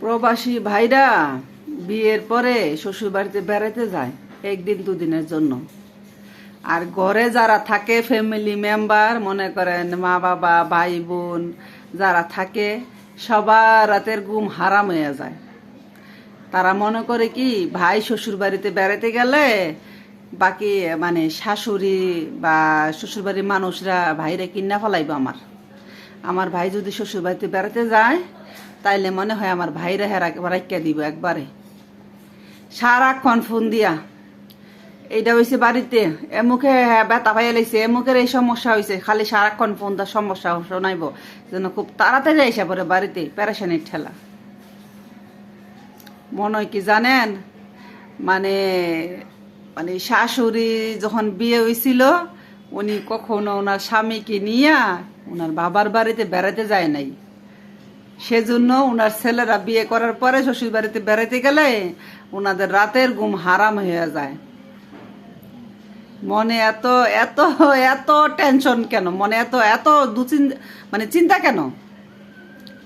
প্রবাসী ভাইরা বিয়ের পরে শ্বশুর বাড়িতে যায়, একদিন দুদিনের জন্য। আর ঘরে যারা থাকে ফ্যামিলি মেম্বার মনে করেন মা বাবা, ভাই বোন, যারা থাকে, সবার রাতের ঘুম হারাম হয়ে যায়। তারা মনে করে কি, ভাই শ্বশুর বাড়িতে বেড়াতে গেলে বাকি মানে শাশুড়ি বা শ্বশুর বাড়ির মানুষরা ভাইরে কিনা ফেলাইব আমার। আমার ভাই যদি শ্বশুর বাড়িতে বেড়াতে যায় তাইলে মনে হয় আমার ভাইরা হেরা রাখিয়া দিব একবারে। সারাক্ষণ ফোন দিয়া। এইটা হয়েছে বাড়িতে। এমুখে ব্যথা পাইয়া লাইছে। এমুখের এই সমস্যা হয়েছে খালি সারাক্ষণ ফোন দা সমস্যা শোনাইব। যেন খুব তাড়াতাড়ি আইসা পরে বাড়িতে প্যারাশানির ঠেলা। মনে হয় কি জানেন? মানে মানে শাশুড়ি যখন বিয়ে হয়েছিল উনি কখনো ওনার স্বামীকে নিয়ে ওনার বাবার বাড়িতে বেড়াতে যায় নাই। সেজন্য ওনার ছেলেরা বিয়ে করার পরে শ্বশুর বাড়িতে বেড়াতে গেলে ওনাদের রাতের ঘুম হারাম হয়ে যায়। মনে এত এত এত টেনশন কেন? মনে এত এত দুচিন মানে চিন্তা কেন?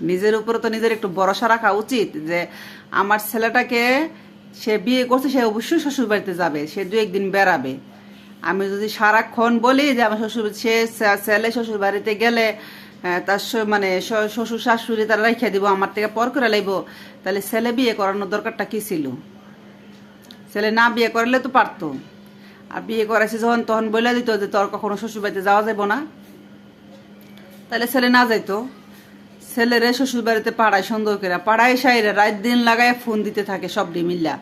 নিজের উপরে তো নিজের একটু ভরসা রাখা উচিত যে আমার ছেলেটাকে সে বিয়ে করছে, সে অবশ্যই শ্বশুর বাড়িতে যাবে, সে দু একদিন বেড়াবে। আমি যদি সারাক্ষণ বলি যে আমার শ্বশুর, সে ছেলে শ্বশুর বাড়িতে গেলে তার শ- মানে শ্বশুর শাশুড়ি তারা রেখে দিব, আমার থেকে পর করে লাইব। তাহলে ছেলে বিয়ে করানোর দরকারটা কি ছিল? ছেলে না বিয়ে করলে তো পারতো। আর বিয়ে করাইছে যখন, তখন বলে দিত যে তোর কখনো শ্বশুর বাড়িতে যাওয়া যাব না। তাহলে ছেলে না যাইতো। ছেলেরে শ্বশুর বাড়িতে পাড়ায় সুন্দর করে পাড়ায় সাইরে রাত দিন লাগায় ফোন দিতে থাকে সব মিল্লা।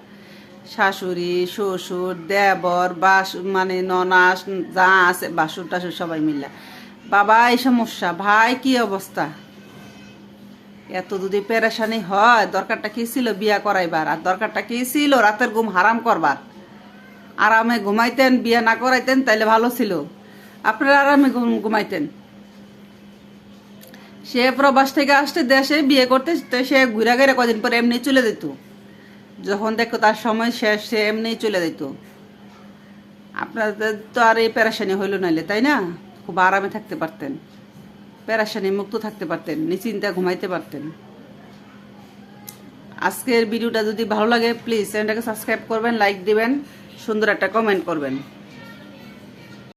শাশুড়ি, শ্বশুর, দেবর, বাস মানে ননাস, যা আছে বাসুর টাসুর সবাই মিল্লা। বাবা, এই সমস্যা। ভাই, কি অবস্থা? এত যদি পেরেশানি হয়, দরকারটা কি ছিল? বিয়া করাইবার। আর দরকারটা কি ছিল? রাতের ঘুম হারাম করবার। আরামে ঘুমাইতেন, বিয়ে না করাইতেন, তাইলে ভালো ছিল। আপনারা আরামে ঘুম- ঘুমাইতেন। সে প্রবাস থেকে আসতে দেশে বিয়ে করতে সে ঘুরে গেলে কদিন পরে এমনি চলে যেত। যখন দেখো তার সময় শেষ, সে এমনি চলে যেত। আপনাদের তো আর এই প্যারাসানি হইল নাইলে, তাই না? খুব আরামে থাকতে পারতেন। প্যারাসানি মুক্ত থাকতে পারতেন, নিশ্চিন্তা ঘুমাইতে পারতেন। আজকের ভিডিওটা যদি ভালো লাগে প্লিজ চ্যানেলটাকে সাবস্ক্রাইব করবেন লাইক দিবেন, সুন্দর একটা কমেন্ট করবেন।